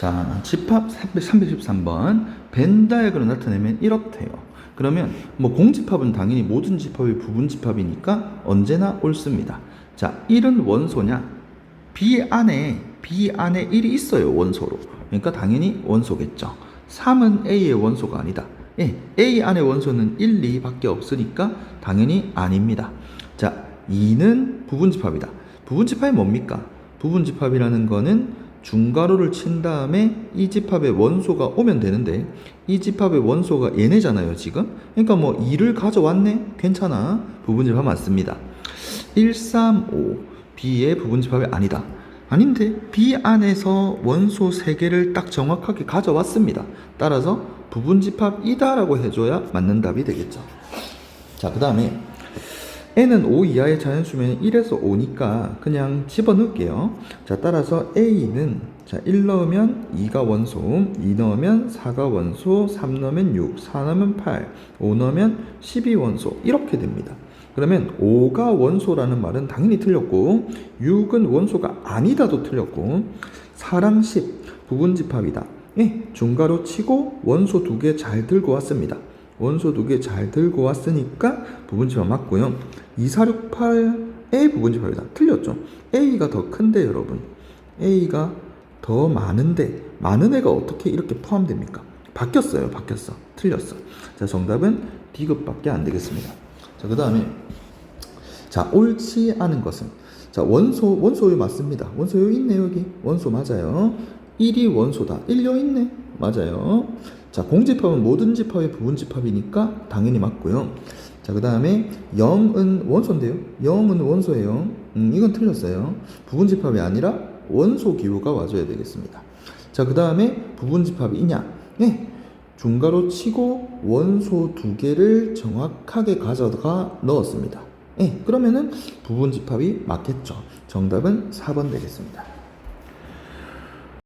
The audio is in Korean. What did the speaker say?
자, 집합 313번 벤 다이어그램 나타내면 이렇대요. 그러면 뭐 공집합은 당연히 모든 집합이 부분 집합이니까 언제나 옳습니다. 자, 1은 원소냐? B 안에 B 안에 1이 있어요, 원소로. 그러니까 당연히 원소겠죠. 3은 A의 원소가 아니다. 예, A 안에 원소는 1, 2밖에 없으니까 당연히 아닙니다. 자, 2는 부분집합이다. 부분집합이 뭡니까? 부분집합이라는 거는 중괄호를 친 다음에 이 집합의 원소가 오면 되는데 이 집합의 원소가 얘네잖아요 지금. 그러니까 뭐 2를 가져왔네? 괜찮아. 부분집합 맞습니다. 1, 3, 5 B의 부분집합이 아니다. 아닌데 B 안에서 원소 3개를 딱 정확하게 가져왔습니다. 따라서 부분집합이다 라고 해줘야 맞는 답이 되겠죠. 자 그 다음에 n은 5 이하의 자연수면 1에서 5니까 그냥 집어넣을게요. 자, 따라서 a는 자, 1 넣으면 2가 원소, 2 넣으면 4가 원소, 3 넣으면 6, 4 넣으면 8, 5 넣으면 12 원소 이렇게 됩니다. 그러면 5가 원소라는 말은 당연히 틀렸고 6은 원소가 아니다도 틀렸고 4랑 10 부분 집합이다. 예, 중괄호 치고 원소 두 개 잘 들고 왔습니다. 원소 두개잘 들고 왔으니까 부분집합 맞고요. 2468의 부분집합이다. 틀렸죠? A가 더 큰데 여러분. A가 더 많은데 많은 애가 어떻게 이렇게 포함됩니까? 바뀌었어요. 바뀌었어. 틀렸어. 자, 정답은 D급밖에 안 되겠습니다. 자, 그 다음에 자, 옳지 않은 것은 자, 원소 원소요 맞습니다. 원소요 있네 여기. 원소 맞아요. 1이 원소다. 1요 있네. 맞아요. 자, 공집합은 모든 집합의 부분 집합이니까 당연히 맞고요. 자, 그 다음에 0은 원소인데요. 0은 원소예요. 음, 이건 틀렸어요. 부분 집합이 아니라 원소 기호가 와줘야 되겠습니다. 자, 그 다음에 부분 집합이냐? 네. 중괄호 치고 원소 두 개를 정확하게 가져가 넣었습니다. 예, 그러면은 부분 집합이 맞겠죠. 정답은 4번 되겠습니다.